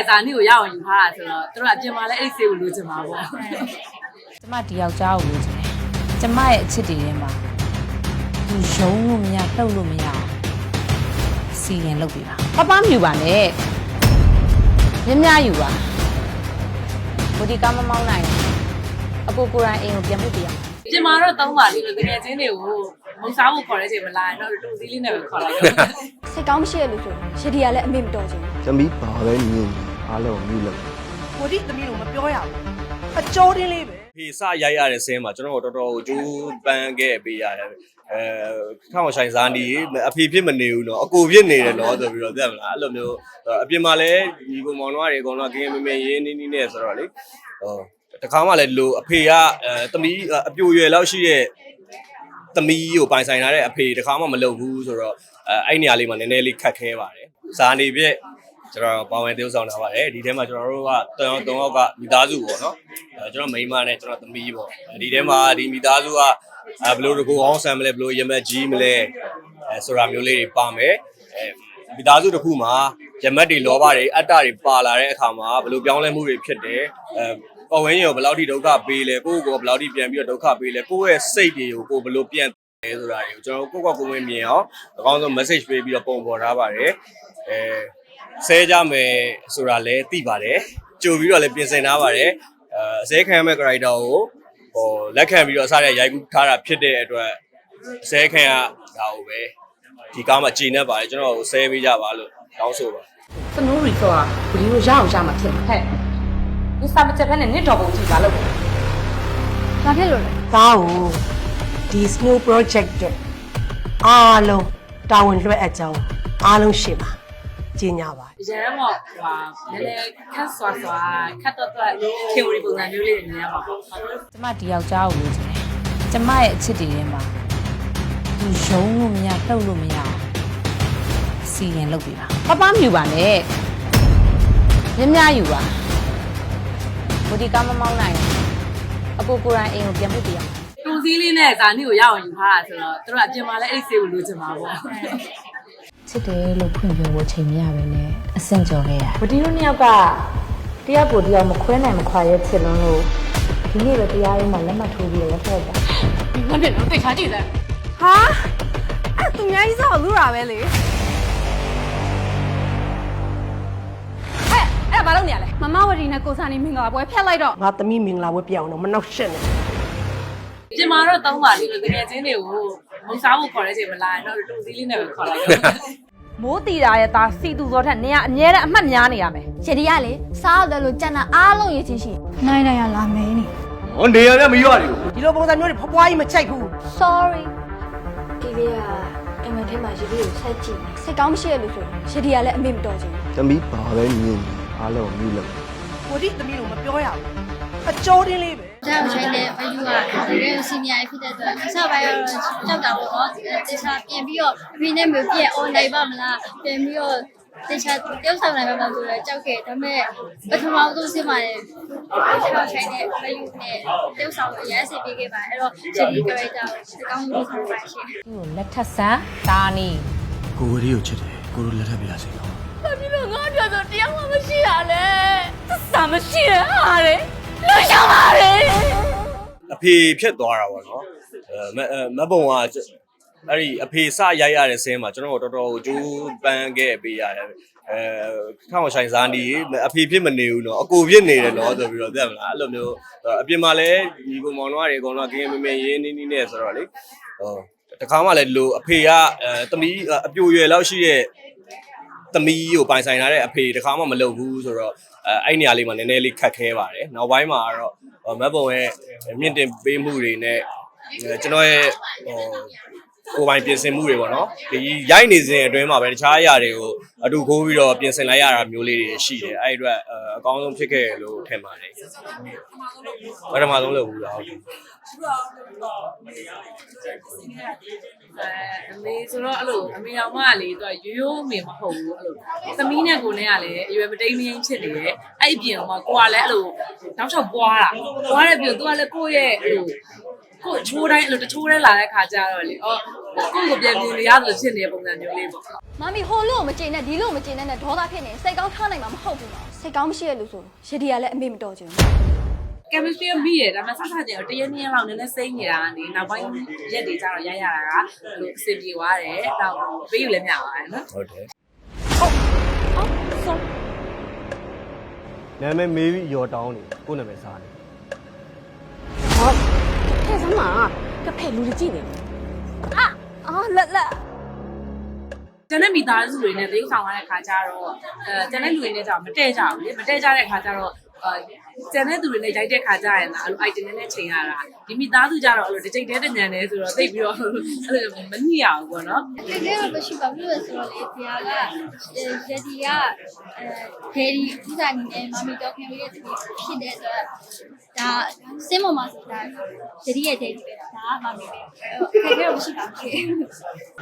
နဲ့ဇာနီကိုရအောင်ယူထားတာဆိုတော့သူတို့ကအပြင်မှာလည်းအဲ့ဒီဆေးကိုလိုချင်ပါပေါ့ကျမဒီယောက်ျားကိုလိုချင်တယ်ကျမရဲ့အချစ်တွေထဲမှာသူရုံးလို့မရလှုပ်လို့မရအောင်စီရင်လုပ်ပြပါပပမယူပါနဲ့မြမယူပါဘဒီကမမောင်းနိုင်ဘူးအကိုကိုယ်တိုင်အိမ်ကိုပြန်မှုပြရအောင်ပြင်မှာတော့သုံးပါလိမ့်လို့တကယ်ချင်းတွေကိုမုံစားဖို့ခေါ်တဲ့ချိန်မလာရင်တော့တူစည်းလေးနဲ့ပဲခေါ်လိုက်တော့စိတ်ကောင်းမရှိရလို့ဆိုရင်ရှဒီကလည်းအမေမတော်ချင်ဘူးသမီးဘာပဲမြင် အားလုံးမြုပ်လို့ကိုတိသမီးတို့မပြောရဘူးအကျိုးတင်းလေးပဲဖေစရိုက်ရတဲ့ဆင်းမှာကျွန်တော်တို့တော်တော်ကိုကျိုးပန်းခဲ့ပေးရတယ်အဲခန့်အောင်ဆိုင်စားနေအဖေဖြစ်မနေဘူးနော်အကိုဖြစ်နေတယ်နော်ဆိုပြီးတော့ပြတ်မလားအဲ့လိုမျိုးအပြင်မှာလည်းညီကောင်မောင်တို့တွေအကုန်လုံးကင်းမမရင်းနေနေနဲ့ဆိုတော့လေဟောတခါမှလည်းလိုအဖေကအဲတမီးအပြိုရွယ်လောက်ရှိတဲ့သမီးကိုပိုင်ဆိုင်ထားတဲ့အဖေတခါမှမလုပ်ဘူးဆိုတော့အဲအဲ့နေရာလေးမှာနည်းနည်းလေးခက်ခဲပါတယ်ဇာနေပြည့် ကျွန်တော်ပါဝင်တိုးဆောင်တာပါတယ်ဒီထဲမှာကျွန်တော်တို့ကတန်တောင်းယောက်ကမိသားစုပေါ့နော်အဲကျွန်တော်မိန်းမနဲ့ကျွန်တော်သမီးပေါ့ဒီထဲမှာဒီမိသားစုကအဲဘယ်လိုတကူအောင်ဆန်မလဲဘယ်လိုရမက်ကြီးမလဲအဲဆိုတာမျိုးလေးတွေပါမယ်အဲမိသားစုတစ်ခုမှာရမက်တွေလောဘတွေအတ္တတွေပါလာတဲ့အခါမှာဘယ်လိုပြောင်းလဲမှုတွေဖြစ်တယ်အဲပေါ်ဝင်းရောဘယ်လောက်ထိဒုက္ခပေးလဲကိုယ့်ကိုယ်ကဘယ်လောက်ထိပြန်ပြီးတော့ဒုက္ခပေးလဲကိုယ့်ရဲ့စိတ်တွေကိုကိုယ်ဘယ်လိုပြန်လဲဆိုတာတွေကိုကျွန်တော်ကိုယ့်ကောက်ကိုယ်ဝင်မြင်အောင်အကောင်းဆုံး message ပေးပြီးတော့ပုံပေါ်ထားပါတယ်အဲ ဆဲကြမယ်ဆိုတာလည်းသိပါတယ်ကြိုပြီးတော့လည်းပြင်ဆင်ထားပါတယ်အဲအစဲခံရမယ့် character ကိုဟိုလက်ခံပြီးတော့စတဲ့ရိုက်ကူးထားတာဖြစ်တဲ့အတွက်အစဲခံရတာကိုပဲဒီကားမှာကြည်နေပါတယ်ကျွန်တော်ကိုဆဲပေးကြပါလို့တောင်းဆိုပါစနိုးရီဆိုอ่ะဘဒီကိုရအောင်ရမှာဖြစ်မှာဟဲ့ဒီစာမချက်ဖက်နဲ့နစ်တော်ပုံကြည့်ပါလို့ဘာဖြစ်လို့လဲသားကိုဒီ snow project အတွက်အားလုံးတာဝန်လွှဲအပ်ကြောင်းအားလုံးရှင်းပါ ကြီးညာပါရမ်းတော့ဟဟာနည်းနည်းခတ်ဆွာဆွာခတ်တော့တော့ theory ပုံစံမျိုးလေးတွေမြင်ရမှာပေါ့ကျမဒီယောက်ျားကိုလိုချင်တယ်ကျမရဲ့အချစ်တွေထဲမှာသူရုံးလို့မရလှုပ်လို့မရအောင်စီရင်လုပ်ပြပါပပမယူပါနဲ့မြမယူပါဘဒီကမမောင်းနိုင်ဘူးအကိုကိုယ်တိုင်အိမ်ကိုပြန်မှုပြရအောင်တူစည်းလေးနဲ့ဇာနီကိုရအောင်ယူထားတာဆိုတော့သူတို့ကအပြင်မှာလည်းအဲ့ဒီဆေးကိုလိုချင်ပါပေါ့ ချစ်တယ်လို့ဖွင့်ပြဖို့ချိန်မရပဲနဲ့အဆင့်ကျော်ခဲ့ရဗဒီတို့နှစ်ယောက်ကတယောက်ကိုတယောက်မခွဲနိုင်မခွာရဲချစ်လုံးလို့ဒီနေ့ပဲတရားရုံးမှာလက်မှတ်ထိုးပြီးရက်ဖွဲ့တာဟာအဲ့သူများကြီးစောက်လူတာပဲလေဟဲ့အဲ့ဒါဘာလုပ်နေရလဲမမဝရီနဲ့ကိုစာနေမင်္ဂလာပွဲဖျက်လိုက်တော့ငါသမီးမင်္ဂလာဝဲပြအောင်တော့မနှောက်ရှက်နဲ့ပြင်မှာတော့သုံးပါလိမ့်လို့တကယ်ချင်းတွေကို မုံစားဖို့ခေါ်တဲ့ချိန်မလာရင်တော့တူစည်းလေးနဲ့ပဲခေါ်လိုက်တော့မိုးတီတာရဲ့သားစီတူစောထက်နင်ကအမြဲတမ်းအမှတ်များနေရမယ်ရှဒီကလေစားရတယ်လို့ကြံတာအားလုံးရချင်းရှိနိုင်နိုင်ရလာမင်းနေဟောနေရတဲ့မရွရတယ်ဒီလိုပုံစံမျိုးတွေဖွားဖွားကြီးမချိုက်ဘူး sorry ဒီလေးကအမထဲမှာရှဒီကိုဆက်ကြည့်နေစိတ်ကောင်းမရှိရလို့ဆိုရင်ရှဒီကလည်းအမေမတော်ချင်ဘူးသမီးဘာပဲမြင်အားလုံးမြည်လို့ကိုဒီသမီးတို့မပြောရဘူး အကျော်တင်းလေးပဲကြောက်ချိန်တဲ့မယူကတကယ်စီနီယာဖြစ်တဲ့အတွက်ဆက်ပိုင်းတော့ကြောက်တာပေါ့နော်တေချာပြင်ပြီးတော့အဖေနဲ့မျိုးပြည့် online ပါမလားပြင်ပြီးတော့တေချာတောက်ဆောင်နိုင်မှာဆိုတော့ကြောက်ခဲ့ဒါပေမဲ့ပထမဆုံးစစ်မှလည်းကြောက်ချိန်တဲ့မယူနဲ့တောက်ဆောင်ရရစီပေးခဲ့ပါအဲ့တော့ချီဒီ character ကိုကောင်းလို့ဆိုပါရှင်သူ့ကိုလက်ထပ်ဆန်းတာနီကိုဝရီကိုချစ်တယ်ကိုတို့လက်ထပ်ပြရစီနော်ဒီလိုငါပြောဆိုတရားမှမရှိရလဲသစ္စာမရှိရဟာလေ လူရှောင်းပါပဲအဖေဖြတ်သွားတာပေါ့နော်အဲမဘုံကအဲ့ဒီအဖေစရိုက်ရတဲ့ဆင်းမှာကျွန်တော်တို့တော်တော်ကြိုးပမ်းခဲ့ပေးရတယ်အဲခန့်ဝဆိုင်စားနေအဖေဖြစ်မနေဘူးနော်အကိုဖြစ်နေတယ်နော်ဆိုပြီးတော့သိရမလားအဲ့လိုမျိုးအပြင်မှာလည်းညီကောင်မောင်တို့တွေအကုန်လုံးကင်းမမရင်းနီးနီးနဲ့ဆိုတော့လေဟောတခါမှလည်းဒီလိုအဖေကအဲတမီးအပြိုရွယ်လောက်ရှိရဲ့ သမီးကိုပိုင်ဆိုင်ထားတဲ့အဖေတခါမှမလုပ်ဘူးဆိုတော့အဲအဲ့နေရာလေးမှာနည်းနည်းလေးခက်ခဲပါတယ်နောက်ပိုင်းမှာကတော့မတ်ပုံရဲ့မြင့်တင်ပေးမှုတွေနဲ့အဲကျွန်တော်ရဲ့ဟိုကိုယ်ပိုင်ပြင်ဆင်မှုတွေပေါ့နော်ဒီရိုက်နေစဉ်အတွင်းမှာပဲတခြားအရာတွေကိုအတူခိုးပြီးတော့ပြင်ဆင်လိုက်ရတာမျိုးလေးတွေရှိတယ်အဲ့ဒီအတွက်အဲအကောင်းဆုံးဖြစ်ခဲ့တယ်လို့ထင်ပါတယ်ပထမဆုံးလုပ်ဘူးလားဟုတ်ကဲ့အဲ အမေဆိုတော့အဲ့လိုအမေအောင်မကလေသူကရိုးရိုးအမေမဟုတ်ဘူးအဲ့လိုသမီးနဲ့ကိုနဲ့ကလည်းအရွယ်မတိမ်မရင်ဖြစ်နေတယ်အဲ့ဒီပြင်မှာကိုကလည်းအဲ့လိုတောက်ချောက်ပွားတာပွားတဲ့ပြင်သူကလည်းကိုယ့်ရဲ့အဲ့လိုကိုချိုးတိုင်းအဲ့လိုတချိုးတိုင်းလာတဲ့ခါကျတော့လေအော်ကိုကိုပြန်ပြင်နေရတယ်လို့ဖြစ်နေတဲ့ပုံစံမျိုးလေးပေါ့မမီဟိုလို့မကျင်နဲ့ဒီလို့မကျင်နဲ့နဲ့ဒေါသဖြစ်နေစိတ်ကောင်းထားနိုင်မှာမဟုတ်ဘူးနော်စိတ်ကောင်းမရှိရလို့ဆိုရှဒီကလည်းအမေမတော်ချင်ဘူး chemistry ပြီးရဒါပေမဲ့ဆက်ဆက်ကျတော့တရက်နှစ်ရက်လောက်နည်းနည်းစိမ့်နေတာကနေနောက်ပိုင်းရက်တွေကျတော့ရရတာကအဲ့လိုအဆင်ပြေသွားတယ်တော့ပေးယူလည်းမျှပါတယ်နော်ဟုတ်တယ်နာမည်မေးပြီးရော်တောင်းနေကိုယ့်နာမည်စားနေဟောထဲစမ်းမှာကဖဲလူတွေကြည့်နေအာလက်လက်ကျန်တဲ့မိသားစုတွေနဲ့တရုပ်ဆောင်ရတဲ့ခါကျတော့အဲကျန်တဲ့လူတွေနဲ့ကျတော့မတည့်ကြဘူးလေမတည့်ကြတဲ့ခါကျတော့ အဲကျန်တဲ့သူတွေနဲ့ရိုက်တဲ့ခါကျရင်လားအဲ့လို item နဲ့ချိန်ရတာဒီမိသားစုကျတော့အဲ့လိုတစ်ချိန်တည်းတညံနေဆိုတော့သိပြီးတော့အဲ့လိုမနှိရဘူးပေါ့နော်တကယ်တော့မရှိပါဘူးလို့ဆိုတော့လေဆရာကရဒီကအဲဒေဒီဥစားနေနဲ့မမီတော့ခင်လေးတဲ့တကယ်ဖြစ်တဲ့အတွက် ဒါစင်းမမဆိုတာဒေဒီရဲ့ဒေဒီပဲဒါကမမီပဲတကယ်တော့မရှိပါဘူး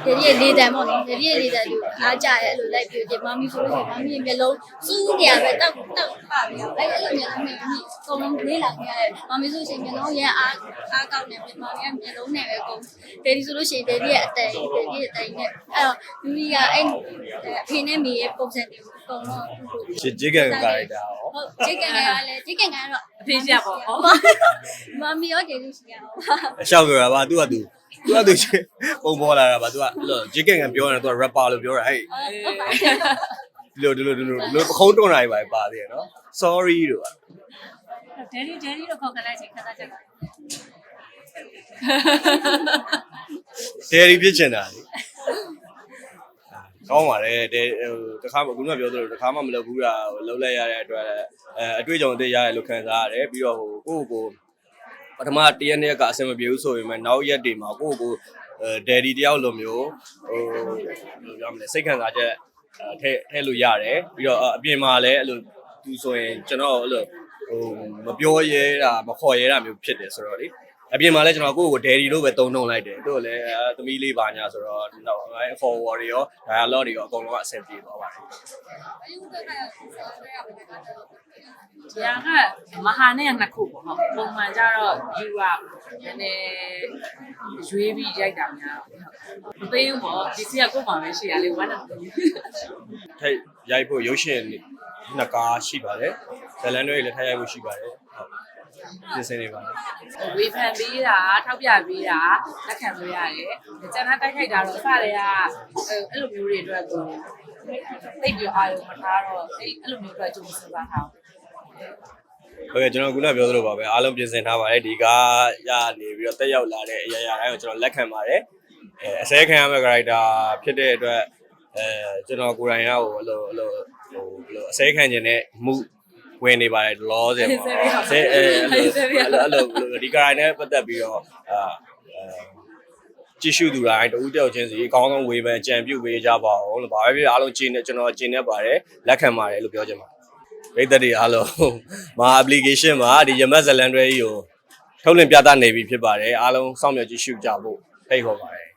ဒေဒီရဲ့လေးတန်ပေါ့နော်ဒေဒီရဲ့လေးတန်ကိုအားကြရဲ့အဲ့လိုလိုက်ပြီးဒီမမီဆိုလို့မမီရဲ့မျက်လုံးစူးနေရပဲတောက်တောက်ပါပဲအဲ့အဲ့လိုမျက်လုံးနဲ့မမီအ ကုန်လုံးလေးလာခဲ့ရတယ်မမီဆိုရှင်မျက်လုံးရအားအားကောက်နေပြီမမီကမျက်လုံးနဲ့ပဲအကုန်ဒေဒီဆိုလို့ရှိရင်ဒေဒီရဲ့အတန်ဒေဒီရဲ့အတန်နဲ့အဲ့တော့လူကြီးကအဲ့အဖေနဲ့မေရဲ့ပုံစံတွေကိုအကုန်လုံးဂျစ်ဂျစ်ကန်ကာရိုက်တာရောဟုတ်ဂျိကန်ကလည်းဂျိကန်ကတော့အဖေရှိရပေါ့ဟောမမီရောဒေဒီရှိရအောင်အရှောက်ပြောတာပါသူကသူသူကသူပုံပေါ်လာတာပါသူကအဲ့လိုဂျစ်ကန်ကန်ပြောနေတာသူက rapper လို့ပြောတာဟဲ့ဒီလိုဒီလိုဒီလိုဒီလိုပခုံးတွန်းတာတွေပါပါသေးတယ်နော် sorry တို့ ဒယ်ဒီဒယ်ဒီတော့ခေါ်ကြလိုက်ချိန်ခါသားချက်ကဒယ်ရီဖြစ်ချင်တာလေကောင်းပါတယ်တဲ့ဟိုတခါမှခုနကပြောသလိုတခါမှမလုပ်ဘူးတာလှုပ်လိုက်ရတဲ့အတွက်အဲအတွေ့အကြုံအသေးရတယ်လို့ခံစားရတယ်ပြီးတော့ဟိုကိုယ့်ကိုယ်ပထမတရက်နေ့ကအဆင်မပြေဘူးဆိုရင်မှနောက်ရက်တွေမှာကိုယ့်ကိုယ်အဲဒယ်ဒီတယောက်လိုမျိုးဟိုဘယ်လိုပြောမလဲစိတ်ခံစားချက်အဲထဲထဲလို့ရတယ်ပြီးတော့အပြင်မှာလည်းအဲ့လိုသူဆိုရင်ကျွန်တော်အဲ့လို ဟိုမပြောရဲတာမခေါ်ရဲတာမျိုးဖြစ်တယ်ဆိုတော့လေအပြင်မှာလည်းကျွန်တော်ကိုယ့်ကိုဒယ်ဒီလို့ပဲတုံးတုံလိုက်တယ်တို့လည်းအဲသမီးလေးပါညာဆိုတော့တော့အဲ forward တွေရော dialogue တွေရောအကုန်လုံးကအဆင်ပြေသွားပါတယ်။ညာကမဟာနဲ့နှစ်ခုပေါ့ဟုတ်ပုံမှန်ကျတော့ယူကနည်းနည်းရွေးပြီးရိုက်တာများမသိဘူးပေါ့ဒီစီကကို့မှာပဲရှိရလေဝမ်းနဲ့ထိုက်ရိုက်ဖို့ရုပ်ရှင် နှစ်ကားရှိပါတယ်ဇလန်တွေလည်းထိုက်ရိုက်ဖို့ရှိပါတယ်ဟုတ်ပြင်ဆင်နေပါတယ်ဝေဖန်ပေးတာထောက်ပြပေးတာလက်ခံလို့ရတယ်။ကျန်တဲ့တိုက်ခိုက်တာတော့အစတည်းကအဲ့လိုမျိုးတွေအတွက်ကိုသိပြီးအာရုံမထားတော့အဲ့အဲ့လိုမျိုးအတွက်ကြုံစပါထားဟုတ်ကဲ့ကျွန်တော်ခုနပြောသလိုပါပဲအားလုံးပြင်ဆင်ထားပါတယ်ဒီကားရနေပြီးတော့တက်ရောက်လာတဲ့အရာရာတိုင်းကိုကျွန်တော်လက်ခံပါတယ်အဲအစဲခံရမယ့် character ဖြစ်တဲ့အတွက်အဲကျွန်တော်ကိုယ်တိုင်ကဟိုအဲ့လိုအဲ့လို ဟိုဘယ်လိုအစဲခံခြင်းနဲ့မှုဝင်နေပါတယ်လောဆယ်မှာဆဲအဲအဲ့လိုအဲ့လိုအဲ့လိုဒီ character နဲ့ပတ်သက်ပြီးတော့အာကြည့်ရှုသူတိုင်းတဦးတယောက်ချင်းစီအကောင်းဆုံးဝေဖန်ကြံပြုပေးကြပါအောင်လို့ဗာပဲပြအားလုံးကျင်းနေကျွန်တော်ကျင်းနေပါတယ်လက်ခံပါတယ်လို့ပြောချင်ပါတယ်ပိတ်သက်တွေအားလုံးမာ application မှာဒီရမတ်ဇလန်တွေကြီးကိုထုတ်လင်းပြသနေပြီဖြစ်ပါတယ်အားလုံးစောင့်မျှော်ကြည့်ရှုကြဖို့ဖိတ်ခေါ်ပါတယ်